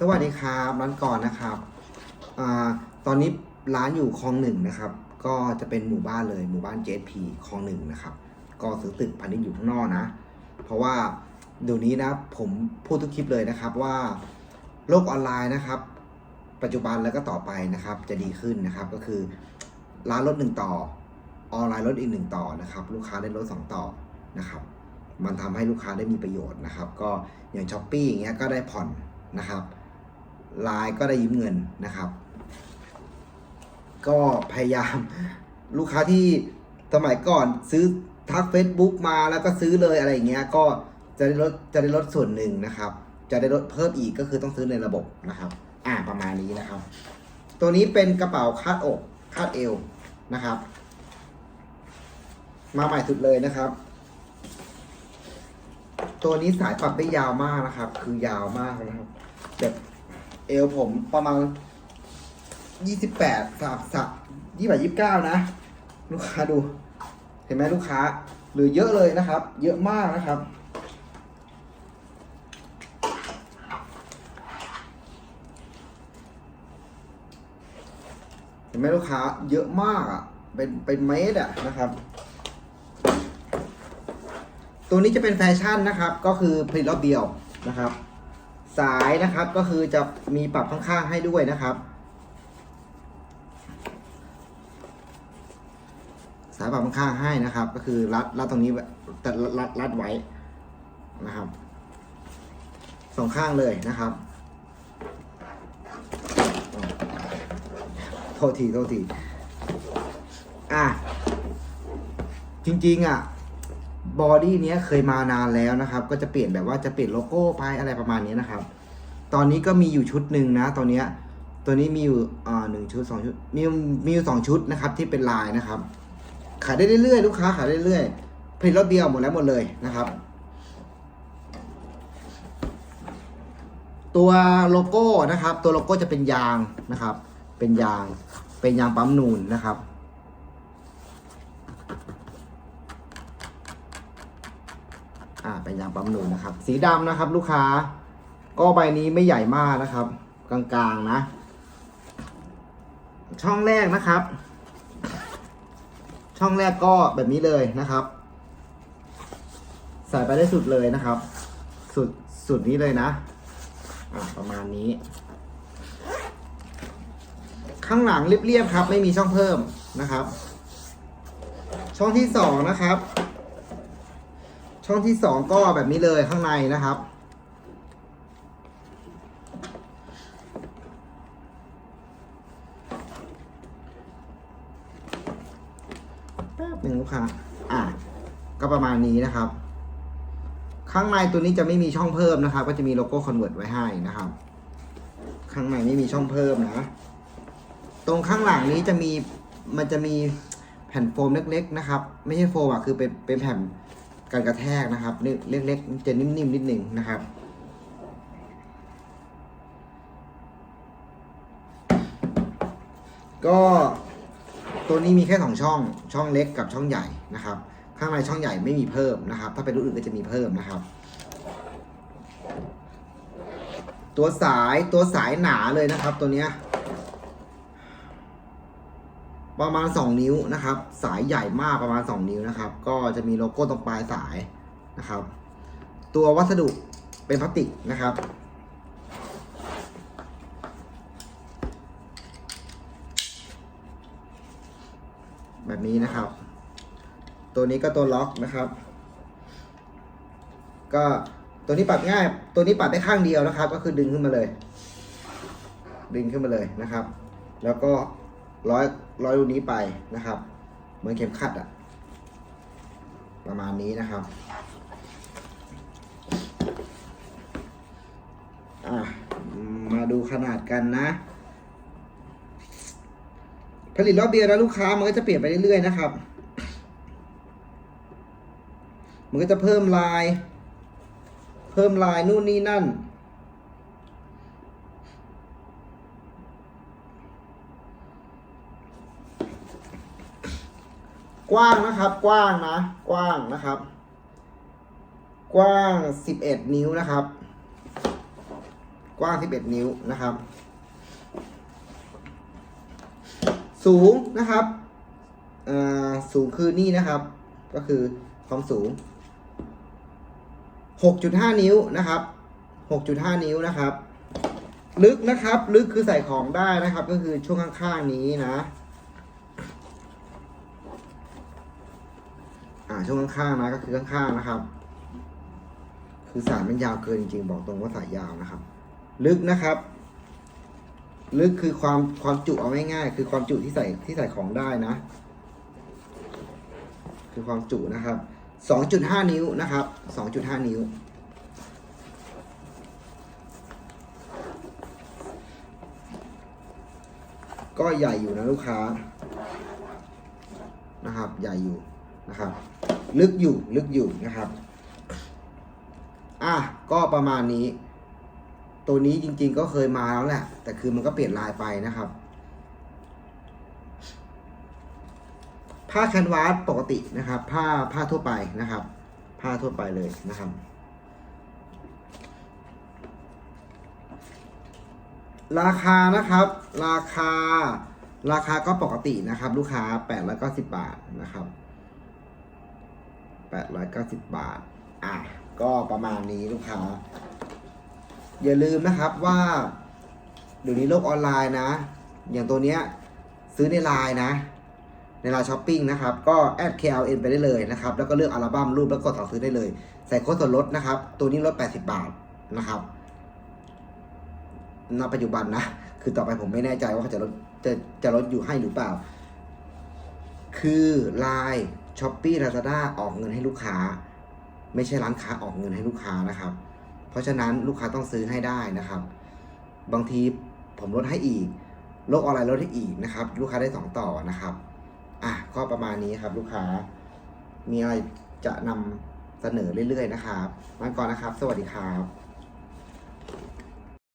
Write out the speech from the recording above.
สวัสดีครับร้านก่อนนะครับอตอนนี้ร้านอยู่คลองหนึ่งนะครับ ก็จะเป็นหมู่บ้านเลยหมู่บ้าน JP คลองหนึ่งนะครับ ก็ซื้อตึกพาณิชย์อยู่ข้างนอกนะ เพราะว่าเดี๋ยวนี้นะผมพูดทุกคลิปเลยนะครับว่าโลกออนไลน์นะครับ ปัจจุบันแล้วก็ต่อไปนะครับ จะดีขึ้นนะครับก็คือ ร้านรถหนึ่งต่อออนไลน์รถอีกหนึ่งต่อนะครับ ลูกค้าได้รถสองต่อนะครับ มันทำให้ลูกค้าได้มีประโยชน์นะครับ ก็อย่างช้อปปี้อย่างเงี้ยก็ได้ผ่อนนะครับ ไลน์ก็ได้ยืมเงินนะครับ ก็พยายามลูกค้าที่สมัยก่อนซื้อทัก Facebook มาแล้วก็ซื้อเลยอะไรอย่างเงี้ยก็จะได้ลดจะได้ลดส่วนหนึ่งนะครับ จะได้ลดเพิ่มอีกก็คือต้องซื้อในระบบนะครับ อ่าประมาณนี้นะครับ ตัวนี้เป็นกระเป๋าคาดอกคาดเอวนะครับ มาใหม่สุดเลยนะครับ ตัวนี้สายปรับได้ยาวมากนะครับ คือยาวมากนะครับแบบ เอวผมประมาณยี่สิบแปดสับสับยี่แปดยี่สิบเก้านะ ลูกค้าดู เห็นไหมลูกค้าหลือเยอะเลยนะครับ เยอะมากนะครับ เห็นไหมลูกค้า เยอะมากอะ เป็นเป็นเมตรอะนะครับ ตัวนี้จะเป็นแฟชั่นนะครับ ก็คือผลิตรอบเดียวนะครับ สายนะครับก็คือจะมีปรับข้างๆให้ด้วยนะครับ สายปรับข้างๆให้นะครับ ก็คือรัดรัดตรงนี้แต่รัดรัดไว้นะครับสองข้างเลยนะครับโทษทีโทษทีอะจริงๆอะ บอดี้เนี้ยเคยมานานแล้วนะครับ ก็จะเปลี่ยนแบบว่าจะเปลี่ยนโลโก้ไปอะไรประมาณนี้นะครับ ตอนนี้ก็มีอยู่ชุดหนึ่งนะ ตอนเนี้ยตัวนี้มีอยู่อ่าหนึ่งชุดสองชุดมีมีอยู่สองชุดนะครับ ที่เป็นลายนะครับ ขายได้เรื่อยๆลูกค้าขายได้เรื่อยๆผลิตรอบเดียวหมดแล้วหมดเลยนะครับ ตัวโลโก้นะครับ ตัวโลโก้จะเป็นยางนะครับ เป็นยางเป็นยางปั๊มนูนนะครับ อ่าเป็น ยางปั๊มนูนนะครับ สีดำนะครับ ลูกค้า ก็ใบนี้ไม่ใหญ่มากนะครับ กลางๆนะ ช่องแรกนะครับ ช่องแรกก็แบบนี้เลยนะครับ ใส่ไปได้สุดเลยนะครับ สุดสุดนี้เลยนะอ่าประมาณนี้ ข้างหลังเรียบๆครับ ไม่มีช่องเพิ่มนะครับ ช่องที่สองนะครับ ช่องที่สองก็แบบนี้เลยข้างในนะครับ แป๊บหนึ่งลูกค้าอะ ก็ประมาณนี้นะครับ ข้างในตัวนี้จะไม่มีช่องเพิ่มนะครับ ก็จะมีโลโก้คอนเวิร์ตไว้ให้นะครับ ข้างในไม่มีช่องเพิ่มนะ ตรงข้างหลังนี้จะมีมันจะมีแผ่นโฟมเล็ก ๆ นะครับ ไม่ใช่โฟมอะคือเป็นเป็นแผ่น กันกระแทกนะครับ เล็กๆจะนิ่มๆนิดหนึ่งนะครับ ก็ตัวนี้มีแค่สองช่องช่องเล็กกับช่องใหญ่นะครับ ข้างในช่องใหญ่ไม่มีเพิ่มนะครับ ถ้าเป็นรุ่นอื่นก็จะมีเพิ่มนะครับ ตัวสายตัวสายหนาเลยนะครับ ตัวเนี้ย ประมาณ 2 นิ้วนะครับ สายใหญ่มากประมาณ 2 นิ้วนะครับ ก็จะมีโลโก้ตรงปลายสายนะครับ ตัววัสดุเป็นพลาสติกนะครับ แบบนี้นะครับ ตัวนี้ก็ตัวล็อกนะครับ ก็ตัวนี้ปัดง่าย ตัวนี้ปัดได้ข้างเดียวนะครับ ก็คือดึงขึ้นมาเลย ดึงขึ้นมาเลยนะครับ แล้วก็ ร้อยร้อยรูนี้ไปนะครับ เหมือนเข็มขัดอะประมาณนี้นะครับมาดูขนาดกันนะ ผลิตรอบเดียวแล้วลูกค้ามันก็จะเปลี่ยนไปเรื่อยๆนะครับ มันก็จะเพิ่มลาย เพิ่มลายนู่นนี่นั่น กว้างนะครับ กว้างนะ กว้างนะครับ กว้าง11นิ้วนะครับ กว้าง11นิ้วนะครับ สูงนะครับอ่อสูงคือนี่นะครับ ก็คือความสูง 6.5 นิ้วนะครับ 6.5 นิ้วนะครับ ลึกนะครับ ลึกคือใส่ของได้นะครับ ก็คือช่วงข้างๆนี้นะ อ่า ช่วงข้างๆนะก็คือข้างๆนะครับ คือสายมันยาวเกินจริงๆบอกตรงว่าสายยาวนะครับ ลึกนะครับ ลึกคือความความจุเอาง่ายๆคือความจุที่ใส่ที่ใส่ของได้นะ คือความจุนะครับ2.5นิ้วนะครับ2.5นิ้วก็ใหญ่อยู่นะลูกค้านะครับ ใหญ่อยู่นะครับ ลึกอยู่ลึกอยู่นะครับ อะก็ประมาณนี้ ตัวนี้จริง ๆ ก็เคยมาแล้วแหละ แต่คือมันก็เปลี่ยนลายไปนะครับ ผ้าแคนวาสปกตินะครับ ผ้าผ้าทั่วไปนะครับ ผ้าทั่วไปเลยนะครับ ราคานะครับ ราคา ราคาก็ปกตินะครับ ลูกค้า890บาทนะครับ 890 บาท อะ ก็ประมาณนี้ลูกค้า อย่าลืมนะครับว่าเดี๋ยวนี้โลกออนไลน์นะ อย่างตัวเนี้ยซื้อในไลน์นะ ในไลน์ช้อปปิ้งนะครับ ก็แอด KLN ไปได้เลยนะครับ แล้วก็เลือกอัลบั้มรูปแล้วกดสั่งซื้อได้เลย ใส่โค้ดส่วนลดนะครับ ตัวนี้ลด 80 บาทนะครับณปัจจุบันนะ คือต่อไปผมไม่แน่ใจว่าเขาจะลดจะจะลดอยู่ให้หรือเปล่า คือไลน์ ช้อปปี้ลาซาด้าออกเงินให้ลูกค้า ไม่ใช่ร้านค้าออกเงินให้ลูกค้านะครับ เพราะฉะนั้นลูกค้าต้องซื้อให้ได้นะครับ บางทีผมลดให้อีก โลกออนไลน์ลดให้อีกนะครับ ลูกค้าได้สองต่อนะครับอะก็ประมาณนี้ครับ ลูกค้ามีอะไรจะนำเสนอเรื่อยๆนะครับมาก่อนนะครับ สวัสดีครับ